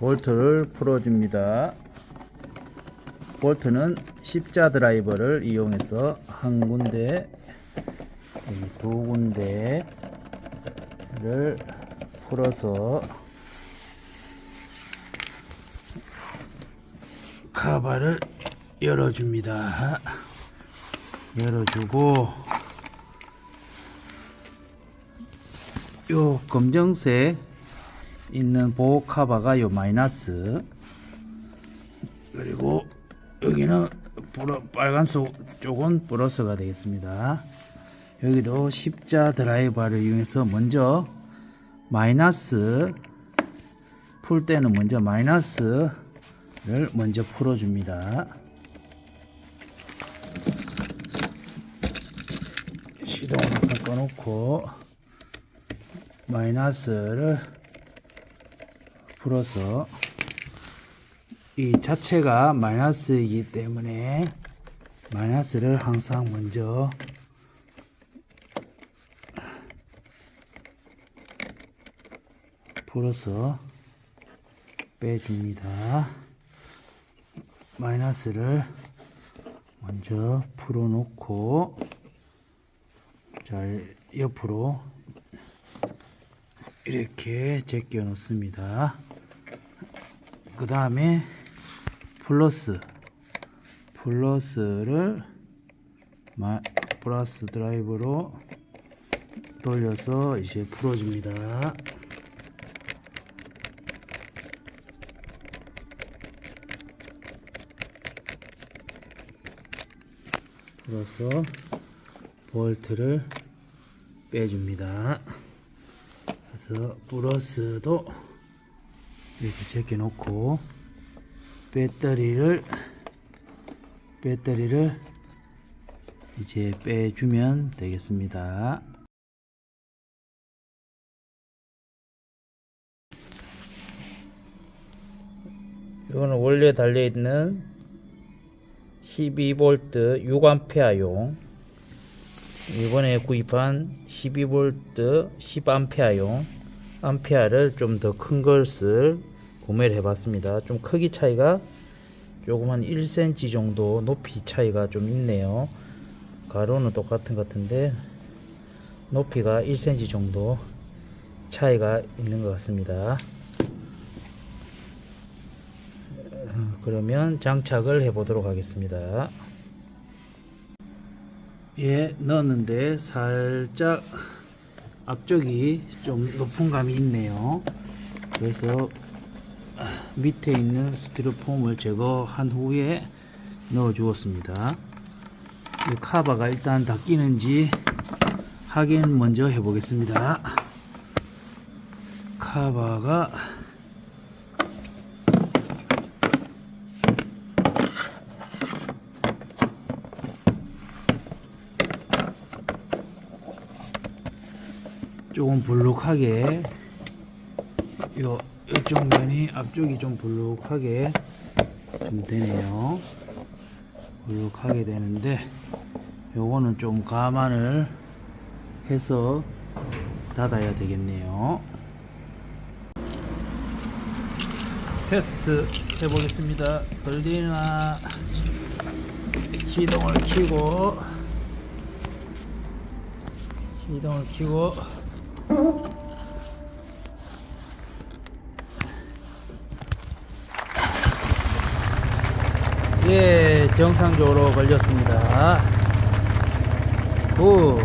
볼트를 풀어줍니다. 볼트는 십자 드라이버를 이용해서 한 군데, 두 군데를 풀어서 카바를 열어줍니다. 열어주고 요 검정색 있는 보호 카바가 요 마이너스 그리고 여기는 플러, 빨간색 쪽은 플러스가 되겠습니다. 여기도 십자 드라이버를 이용해서 먼저 마이너스 풀 때는 먼저 마이너스를 먼저 풀어줍니다. 시동을 꺼놓고 마이너스를 풀어서 이 자체가 마이너스이기 때문에 마이너스를 항상 먼저 풀어서 빼줍니다. 마이너스를 먼저 풀어놓고 잘 옆으로 이렇게 제껴 놓습니다. 그 다음에 플러스 플러스를 마, 플러스 드라이브로 돌려서 이제 풀어줍니다. 풀어서 볼트를 빼줍니다. 그래서 플러스도 이렇게 제껴 놓고 배터리를 배터리를 이제 빼주면 되겠습니다. 이거는 원래 달려 있는 12V 6A용 이번에 구입한 12V 10A용 암페아를 좀 더 큰 것을 구매를 해봤습니다. 좀 크기 차이가 조금 한 1cm 정도 높이 차이가 좀 있네요. 가로는 똑같은 것 같은데 높이가 1cm 정도 차이가 있는 것 같습니다. 어, 그러면 장착을 해 보도록 하겠습니다. 예, 넣었는데 살짝 앞쪽이 좀 높은 감이 있네요. 그래서 밑에 있는 스티로폼을 제거한 후에 넣어 주었습니다. 이 카바가 일단 닦이는지 확인 먼저 해 보겠습니다. 카바가 조금 불룩하게 요 이쪽 면이 앞쪽이 좀 불룩하게 좀 되네요. 불룩하게 되는데 요거는 좀 감안을 해서 닫아야 되겠네요. 테스트 해보겠습니다. 걸리나 시동을 켜고 시동을 켜고 예, 정상적으로 걸렸습니다. 오,